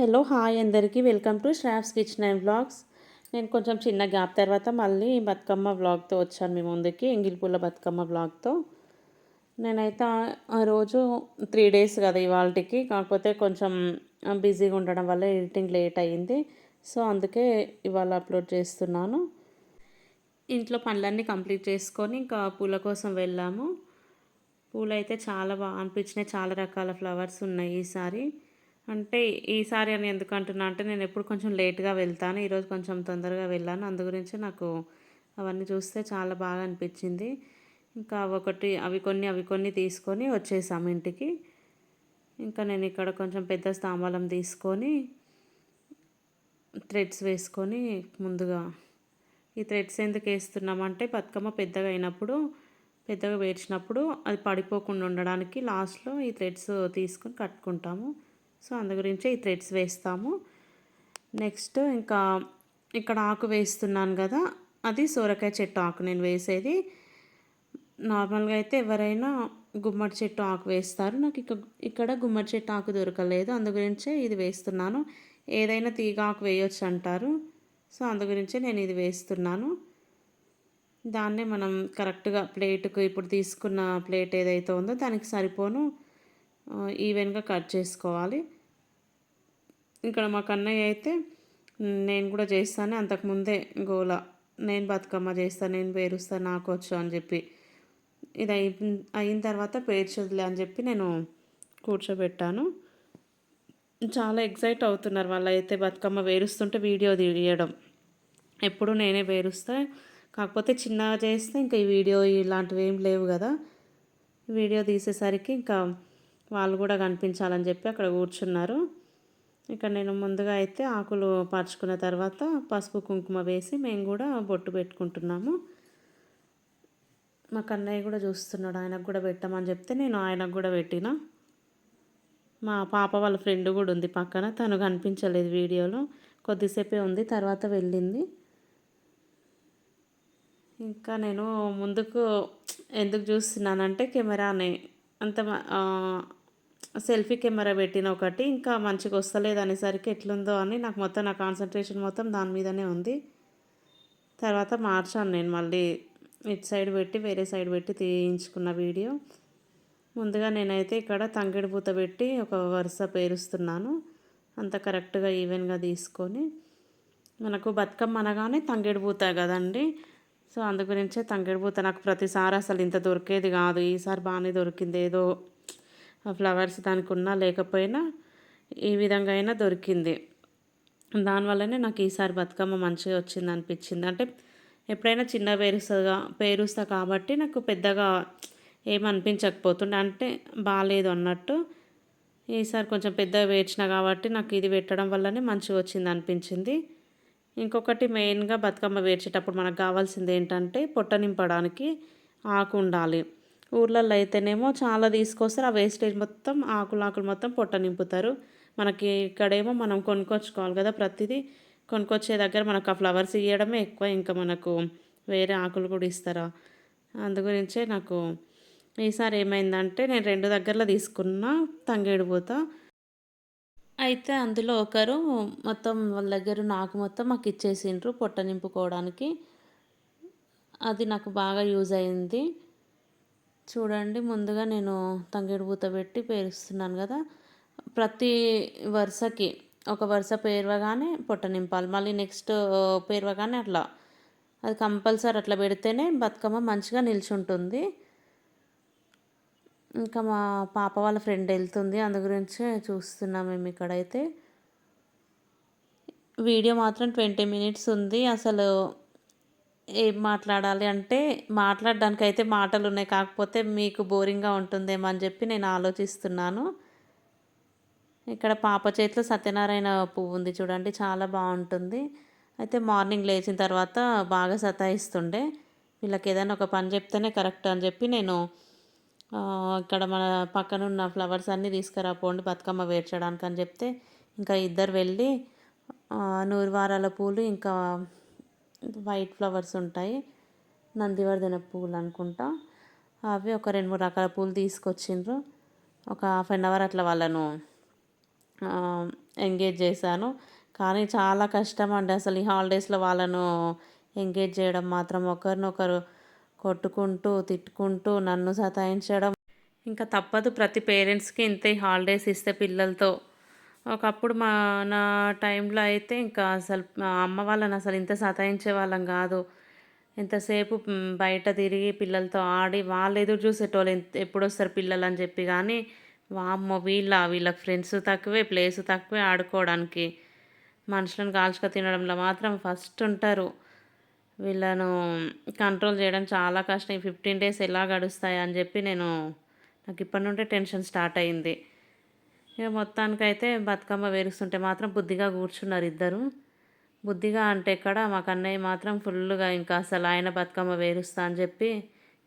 Hello hi అందరికీ. Welcome to Shroff's kitchen and vlogs. నేను కొంచెం చిన్న గ్యాప్ తర్వాత మళ్ళీ బతుకమ్మ వ్లాగ్తో వచ్చాను మీ ముందుకి ఎంగిలిపూల బతుకమ్మ వ్లాగ్తో. నేనైతే ఆ- ఆ రోజు త్రీ డేస్ కదా ఇవాళకి కాకపోతే కొంచెం బిజీగా ఉండడం వల్ల ఎడిటింగ్ లేట్ అయ్యింది. సో అందుకే ఇవాళ అప్లోడ్ చేస్తున్నాను. ఇంట్లో పనులన్నీ కంప్లీట్ చేసుకొని ఇంకా పూల కోసం వెళ్ళాము. పూలు అయితే చాలా బాగా అనిపించినాయి. చాలా రకాల ఫ్లవర్స్ ఉన్నాయి ఈసారి. అంటే ఈసారి అని ఎందుకు అంటున్నా అంటే నేను ఎప్పుడు కొంచెం లేట్గా వెళ్తాను. ఈరోజు కొంచెం తొందరగా వెళ్ళాను. అందు గురించి నాకు అవన్నీ చూస్తే చాలా బాగా అనిపించింది. ఇంకా ఒకటి అవి కొన్ని అవి కొన్ని తీసుకొని వచ్చేసాము ఇంటికి. ఇంకా నేను ఇక్కడ కొంచెం పెద్ద స్తాంబలం తీసుకొని థ్రెడ్స్ వేసుకొని ముందుగా ఈ థ్రెడ్స్ ఎందుకు వేస్తున్నామంటే బతుకమ్మ పెద్దగా అయినప్పుడు పెద్దగా వేర్చినప్పుడు అది పడిపోకుండా ఉండడానికి లాస్ట్లో ఈ థ్రెడ్స్ తీసుకొని కట్టుకుంటాము. సో అందు గురించే ఈ థ్రెడ్స్ వేస్తాము. నెక్స్ట్ ఇంకా ఇక్కడ ఆకు వేస్తున్నాను కదా అది సోరకాయ చెట్టు ఆకు నేను వేసేది. నార్మల్గా అయితే ఎవరైనా గుమ్మడి చెట్టు ఆకు వేస్తారు. నాకు ఇక ఇక్కడ గుమ్మడి చెట్టు ఆకు దొరకలేదు. అందు గురించే ఇది వేస్తున్నాను. ఏదైనా తీగ ఆకు వేయొచ్చు అంటారు. సో అందు గురించే నేను ఇది వేస్తున్నాను. దాన్నే మనం కరెక్ట్గా ప్లేట్కు ఇప్పుడు తీసుకున్న ప్లేట్ ఏదైతే ఉందో దానికి సరిపోను. ఈవెన్గా కట్ చేసుకోవాలి. ఇక్కడ మా కన్నయ్య అయితే నేను కూడా చేస్తాను అంతకుముందే గోల నేను బతుకమ్మ చేస్తాను నేను పేరుస్తాను నాకు వచ్చు అని చెప్పి. ఇది అయి అయిన తర్వాత పేర్చదులే అని చెప్పి నేను కూర్చోబెట్టాను. చాలా ఎగ్జైట్ అవుతున్నారు వాళ్ళు అయితే బతుకమ్మ వేరుస్తుంటే వీడియో తీయడం. ఎప్పుడు నేనే వేరుస్తా కాకపోతే చిన్నగా చేస్తే ఇంకా ఈ వీడియో ఇలాంటివి ఏం లేవు కదా. వీడియో తీసేసరికి ఇంకా వాళ్ళు కూడా కనిపించాలని చెప్పి అక్కడ కూర్చున్నారు. ఇక్కడ నేను ముందుగా అయితే ఆకులు పరుచుకున్న తర్వాత పసుపు కుంకుమ వేసి మేము కూడా బొట్టు పెట్టుకుంటున్నాము. మా కన్నయ్య కూడా చూస్తున్నాడు ఆయనకు కూడా పెట్టమని చెప్తే నేను ఆయనకు కూడా పెట్టిన. మా పాప వాళ్ళ ఫ్రెండ్ కూడా ఉంది పక్కన తను కనిపించలేదు వీడియోలో. కొద్దిసేపే ఉంది తర్వాత వెళ్ళింది. ఇంకా నేను ముందుకు ఎందుకు చూస్తున్నానంటే కెమెరాని. అంత సెల్ఫీ కెమెరా పెట్టిన ఒకటి ఇంకా మంచిగా వస్తలేదు అనేసరికి ఎట్లుందో అని నాకు మొత్తం నా కాన్సన్ట్రేషన్ మొత్తం దాని మీదనే ఉంది. తర్వాత మార్చాను నేను మళ్ళీ ఇటు సైడ్ పెట్టి వేరే సైడ్ పెట్టి తీయించుకున్న వీడియో. ముందుగా నేనైతే ఇక్కడ తంగిడి పూత పెట్టి ఒక వరుస పేరుస్తున్నాను. అంత కరెక్ట్గా ఈవెన్గా తీసుకొని. మనకు బతుకమ్మ అనగానే తంగిడి పూత కదండి. సో అందు గురించే తంగిడి పూత నాకు ప్రతిసారి అసలు ఇంత దొరికేది కాదు. ఈసారి బాగానే దొరికింది. ఏదో ఫ్లవర్స్ దానికి ఉన్నా లేకపోయినా ఈ విధంగా అయినా దొరికింది. దానివల్లనే నాకు ఈసారి బతుకమ్మ మంచిగా వచ్చింది అనిపించింది. అంటే ఎప్పుడైనా చిన్న పేరుస్తా పేరుస్తా కాబట్టి నాకు పెద్దగా ఏమనిపించకపోతుండే. అంటే బాగాలేదు అన్నట్టు ఈసారి కొంచెం పెద్దగా వేర్చిన కాబట్టి నాకు ఇది పెట్టడం వల్లనే మంచిగా వచ్చింది అనిపించింది. ఇంకొకటి మెయిన్గా బతుకమ్మ వేర్చేటప్పుడు మనకు కావాల్సింది ఏంటంటే పొట్ట నింపడానికి ఆకు ఉండాలి. ఊర్లలో అయితేనేమో చాలా తీసుకొస్తారు. ఆ వేస్టేజ్ మొత్తం ఆకులు ఆకులు మొత్తం పొట్ట నింపుతారు. మనకి ఇక్కడేమో మనం కొనుక్కొచ్చుకోవాలి కదా ప్రతిదీ. కొనుక్కొచ్చే దగ్గర మనకు ఆ ఫ్లవర్స్ ఇవ్వడమే ఎక్కువ. ఇంకా మనకు వేరే ఆకులు కూడా ఇస్తారా? అందు గురించే నాకు ఈసారి ఏమైందంటే నేను రెండు దగ్గరలో తీసుకున్న తంగేడు పూత. అయితే అందులో ఒకరు మొత్తం వాళ్ళ దగ్గర నాకు మొత్తం మాకు ఇచ్చేసిండ్రు పొట్ట నింపుకోవడానికి. అది నాకు బాగా యూజ్ అయింది. చూడండి ముందుగా నేను తంగేడు పూత పెట్టి పేరుస్తున్నాను కదా. ప్రతి వరుసకి ఒక వరుస పేరవగానే పొట్ట నింపాలి. మళ్ళీ నెక్స్ట్ పేరవగానే అట్లా. అది కంపల్సరీ అట్లా పెడితేనే బతుకమ్మ మంచిగా నిల్చుంటుంది. ఇంకా మా పాప వాళ్ళ ఫ్రెండ్ వెళ్తుంది. అందు గురించే చూస్తున్నాం మేము ఇక్కడైతే. వీడియో మాత్రం ట్వంటీ మినిట్స్ ఉంది. అసలు ఏం మాట్లాడాలి అంటే మాట్లాడడానికి అయితే మాటలు ఉన్నాయి కాకపోతే మీకు బోరింగ్గా ఉంటుందేమో అని చెప్పి నేను ఆలోచిస్తున్నాను. ఇక్కడ పాప చేతిలో సత్యనారాయణ పువ్వు ఉంది చూడండి. చాలా బాగుంటుంది. అయితే మార్నింగ్ లేచిన తర్వాత బాగా సతాయిస్తుండే. వీళ్ళకి ఏదైనా ఒక పని చెప్తేనే కరెక్ట్ అని చెప్పి నేను ఇక్కడ మన పక్కన ఉన్న ఫ్లవర్స్ అన్నీ తీసుకురాపోండి బతుకమ్మ వేర్చడానికి అని చెప్తే ఇంకా ఇద్దరు వెళ్ళి నూరు వారాల పూలు ఇంకా వైట్ ఫ్లవర్స్ ఉంటాయి. నందివర్ధన పూలు అనుకుంటా. అవి ఒక రెండు మూడు రకాల పూలు తీసుకొచ్చిండ్రు. ఒక హాఫ్ అన్ అవర్ అట్లా వాళ్ళను ఎంగేజ్ చేశాను. కానీ చాలా కష్టం అండి అసలు ఈ హాలిడేస్లో వాళ్ళను ఎంగేజ్ చేయడం మాత్రం. ఒకరినొకరు కొట్టుకుంటూ తిట్టుకుంటూ నన్ను సతాయించడం. ఇంకా తప్పదు ప్రతి పేరెంట్స్కి ఇంతే హాలిడేస్ ఇస్తే పిల్లలతో. ఒకప్పుడు మా నా టైంలో అయితే ఇంకా అసలు మా అమ్మ వాళ్ళని అసలు ఇంత సతాయించే వాళ్ళం కాదు. ఎంతసేపు బయట తిరిగి పిల్లలతో ఆడి వాళ్ళు ఎదురు చూసేటోళ్ళు ఎప్పుడు వస్తారు పిల్లలు అని చెప్పి కానీ వామ్మో వీళ్ళ వీళ్ళకి ఫ్రెండ్స్ తక్కువే ప్లేస్ తక్కువే ఆడుకోవడానికి. మనుషులను కాల్చుక తినడంలో మాత్రం ఫస్ట్ ఉంటారు. వీళ్ళను కంట్రోల్ చేయడం చాలా కష్టం. ఈ ఫిఫ్టీన్ డేస్ ఎలా గడుస్తాయి అని చెప్పి నేను నాకు ఇప్పటి నుండే టెన్షన్ స్టార్ట్ అయింది. ఇక మొత్తానికైతే బతుకమ్మ వేరుస్తుంటే మాత్రం బుద్ధిగా కూర్చున్నారు ఇద్దరు. బుద్ధిగా అంటే ఇక్కడ మా కన్నయ్య మాత్రం ఫుల్గా ఇంకా అసలు ఆయన బతుకమ్మ వేరుస్తా అని చెప్పి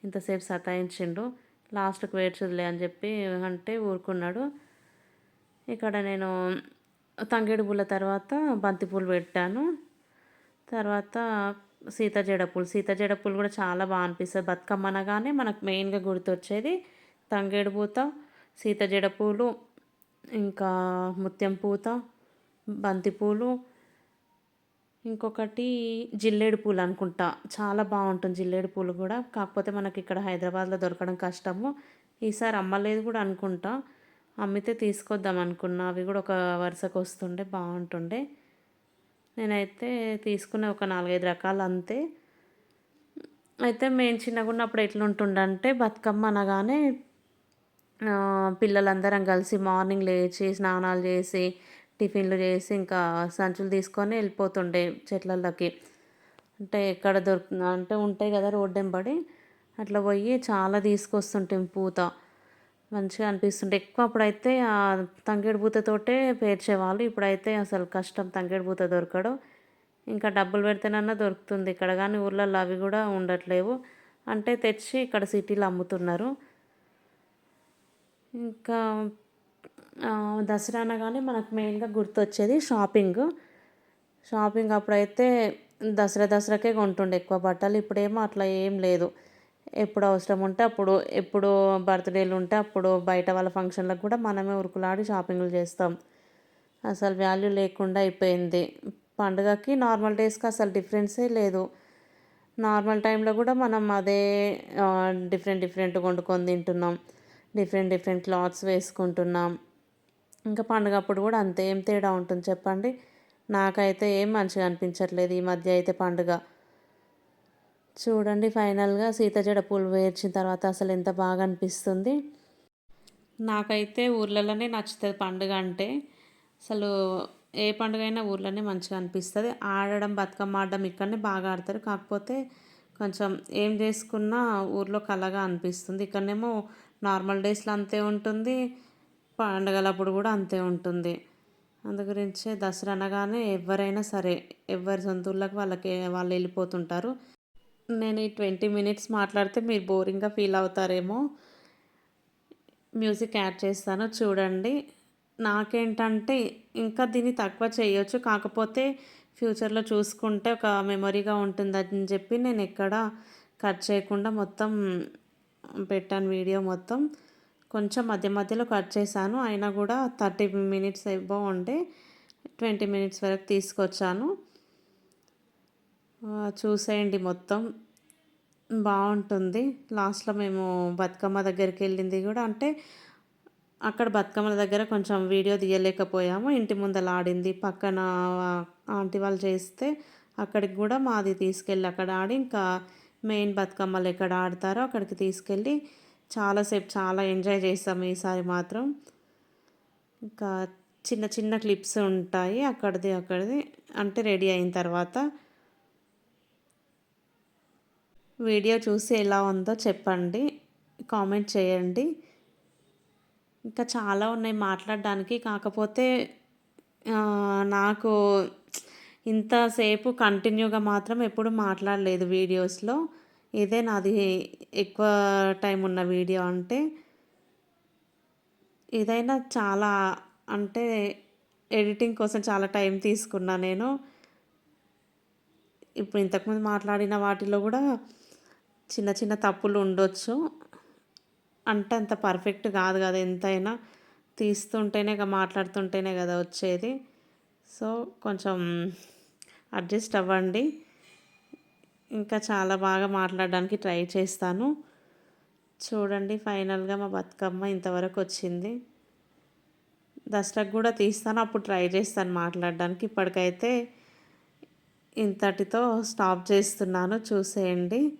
ఇంతసేపు సతాయించిండు. లాస్ట్కి వేర్చుదులే అని చెప్పి అంటే ఊరుకున్నాడు. ఇక్కడ నేను తంగేడు పూల తర్వాత బంతిపూలు పెట్టాను. తర్వాత సీత జడపూలు సీత జడపూలు కూడా చాలా బాగా అనిపిస్తుంది. బతుకమ్మ అనగానే మనకు మెయిన్గా గుర్తొచ్చేది తంగేడు పూత సీత జడపూలు ఇంకా ముత్యం పూత బంతిపూలు ఇంకొకటి జిల్లేడు పూలు అనుకుంటా. చాలా బాగుంటుంది జిల్లేడు పూలు కూడా. కాకపోతే మనకి ఇక్కడ హైదరాబాద్లో దొరకడం కష్టము. ఈసారి అమ్మలేదు కూడా అనుకుంటా. అమ్మితే తీసుకొద్దాం అనుకున్నా. అవి కూడా ఒక వరుసకు వస్తుండే బాగుంటుండే. నేనైతే తీసుకున్న ఒక నాలుగైదు రకాలు అంతే. అయితే మేము చిన్నగా ఉన్నప్పుడు ఎట్లుంటుండంటే బతుకమ్మ అనగానే పిల్లలందరం కలిసి మార్నింగ్ లేచి స్నానాలు చేసి టిఫిన్లు చేసి ఇంకా సంచులు తీసుకొని వెళ్ళిపోతుండే చెట్లలోకి అంటే ఎక్కడ దొరుకుతుంది అంటే ఉంటాయి కదా రోడ్డెంబడి అట్లా పోయి చాలా తీసుకొస్తుంటాం పూత. మంచిగా అనిపిస్తుంటే ఎక్కువ అప్పుడైతే ఆ తంగేడు పూతతోటే పేర్చేవాళ్ళు. ఇప్పుడైతే అసలు కష్టం తంగేడు పూత దొరకడం. ఇంకా డబ్బులు పెడితేనన్నా దొరుకుతుంది. ఇక్కడ కానీ ఊర్లలో అవి కూడా ఉండట్లేవు. అంటే తెచ్చి ఇక్కడ సిటీలో అమ్ముతున్నారు. ఇంకా దసరా అనగానే మనకు మెయిన్గా గుర్తొచ్చేది షాపింగ్. షాపింగ్ అప్పుడైతే దసరా దసరాకే కొంటుండే ఎక్కువ బట్టలు. ఇప్పుడేమో అట్లా ఏం లేదు. ఎప్పుడు అవసరం ఉంటే అప్పుడు ఎప్పుడు బర్త్డేలు ఉంటే అప్పుడు బయట వాళ్ళ ఫంక్షన్లకు కూడా మనమే ఉరుకులాడి షాపింగ్లు చేస్తాం. అసలు వాల్యూ లేకుండా అయిపోయింది. పండుగకి నార్మల్ డేస్కి అసలు డిఫరెన్సే లేదు. నార్మల్ టైంలో కూడా మనం అదే డిఫరెంట్ డిఫరెంట్ వండుకొని తింటున్నాం. డిఫరెంట్ డిఫరెంట్ క్లాత్స్ వేసుకుంటున్నాం. ఇంకా పండుగ అప్పుడు కూడా అంతే ఏం తేడా ఉంటుంది చెప్పండి? నాకైతే ఏం మంచిగా అనిపించట్లేదు ఈ మధ్య అయితే పండుగ. చూడండి ఫైనల్గా సీతజడ పూలు వేర్చిన తర్వాత అసలు ఎంత బాగా అనిపిస్తుంది. నాకైతే ఊర్లలోనే నచ్చుతుంది పండుగ అంటే అసలు ఏ పండుగ అయినా ఊర్లోనే మంచిగా అనిపిస్తుంది. ఆడడం బతుకమ్మ ఆడడం ఇక్కడనే బాగా ఆడతారు. కాకపోతే కొంచెం ఏం చేసుకున్నా ఊర్లో కలగా అనిపిస్తుంది. ఇక్కడనేమో నార్మల్ డేస్లో అంతే ఉంటుంది. పండగలప్పుడు కూడా అంతే ఉంటుంది. అందు గురించే దసరా అనగానే ఎవరైనా సరే ఎవరి సొంతూళ్ళకి వాళ్ళకి వాళ్ళు వెళ్ళిపోతుంటారు. నేను ఈ ట్వంటీ మినిట్స్ మాట్లాడితే మీరు బోరింగ్గా ఫీల్ అవుతారేమో. మ్యూజిక్ యాడ్ చేస్తాను చూడండి. నాకేంటంటే ఇంకా దీన్ని తక్కువ చేయొచ్చు. కాకపోతే ఫ్యూచర్లో చూసుకుంటే ఒక మెమొరీగా ఉంటుందని చెప్పి నేను ఎక్కడ కట్ చేయకుండా మొత్తం పెట్టాను వీడియో మొత్తం. కొంచెం మధ్య మధ్యలో కట్ చేశాను. అయినా కూడా థర్టీ మినిట్స్ ఎబో ఉంటే ట్వంటీ మినిట్స్ వరకు తీసుకొచ్చాను. చూసేయండి మొత్తం. బాగుంటుంది. లాస్ట్లో మేము బతుకమ్మ దగ్గరికి వెళ్ళింది కూడా. అంటే అక్కడ బతుకమ్మల దగ్గర కొంచెం వీడియో తీయలేకపోయాము. ఇంటి ముందర ఆడింది. పక్కన ఆంటీ వాళ్ళు చేస్తే అక్కడికి కూడా మాది తీసుకెళ్ళి అక్కడ ఆడి ఇంకా మెయిన్ బతుకమ్మలు ఎక్కడ ఆడతారో అక్కడికి తీసుకెళ్ళి చాలాసేపు చాలా ఎంజాయ్ చేస్తాం ఈసారి మాత్రం. ఇంకా చిన్న చిన్న క్లిప్స్ ఉంటాయి అక్కడిది అక్కడిది. అంటే రెడీ అయిన తర్వాత వీడియో చూసి ఎలా ఉందో చెప్పండి కామెంట్ చేయండి. ఇంకా చాలా ఉన్నాయి మాట్లాడడానికి. కాకపోతే నాకు ఇంతసేపు కంటిన్యూగా మాత్రం ఎప్పుడు మాట్లాడలేదు వీడియోస్లో. ఇదే నాది ఎక్కువ టైం ఉన్న వీడియో అంటే ఇదైనా చాలా అంటే ఎడిటింగ్ కోసం చాలా టైం తీసుకున్నా నేను. ఇప్పుడు ఇంతకుముందు మాట్లాడిన వాటిలో కూడా చిన్న చిన్న తప్పులు ఉండొచ్చు. అంటే అంత పర్ఫెక్ట్ కాదు కదా ఎంతైనా తీస్తుంటేనే మాట్లాడుతుంటేనే కదా వచ్చేది. సో కొంచెం అడ్జస్ట్ అవ్వండి. ఇంకా చాలా బాగా మాట్లాడడానికి ట్రై చేస్తాను. చూడండి ఫైనల్గా మా బతుకమ్మ ఇంతవరకు వచ్చింది. దసరాకు కూడా తీస్తాను అప్పుడు ట్రై చేస్తాను మాట్లాడడానికి. ఇప్పటికైతే ఇంతటితో స్టాప్ చేస్తున్నాను. చూసేయండి.